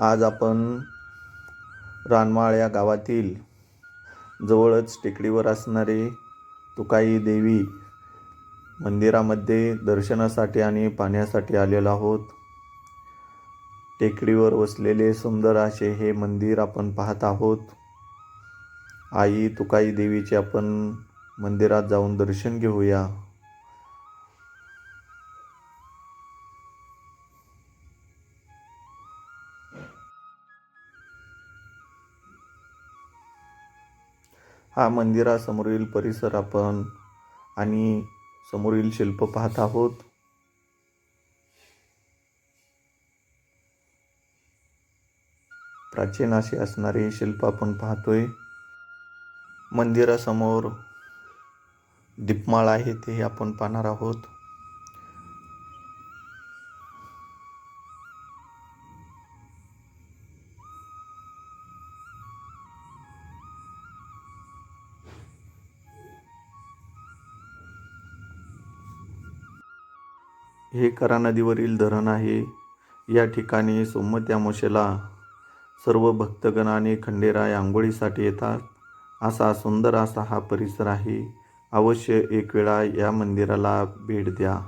आज आपण रानमाळ या गावातील जवळच टेकडीवर असणारे तुकाई देवी मंदिरामध्ये दर्शनासाठी आणि पाहण्यासाठी आलेलो आहोत. टेकडीवर वसलेले सुंदर असे हे मंदिर आपण पाहत आहोत. आई तुकाई देवीचे आपण मंदिरात जाऊन दर्शन घेऊया. हा मंदिरासमोरील परिसर आपण आणि समोरील शिल्प पाहत आहोत. प्राचीन असे असणारे शिल्प आपण पाहतोय. मंदिरासमोर दीपमाळ आहे ते आपण पाहणार आहोत. हे करा नदीवरील धरण आहे. या ठिकाणी सोमत्या अमावस्येला सर्व भक्तगण आणि खंडेराय आंघोळीसाठी येतात. असा सुंदर असा हा परिसर आहे. अवश्य एक वेळा या मंदिराला भेट द्या.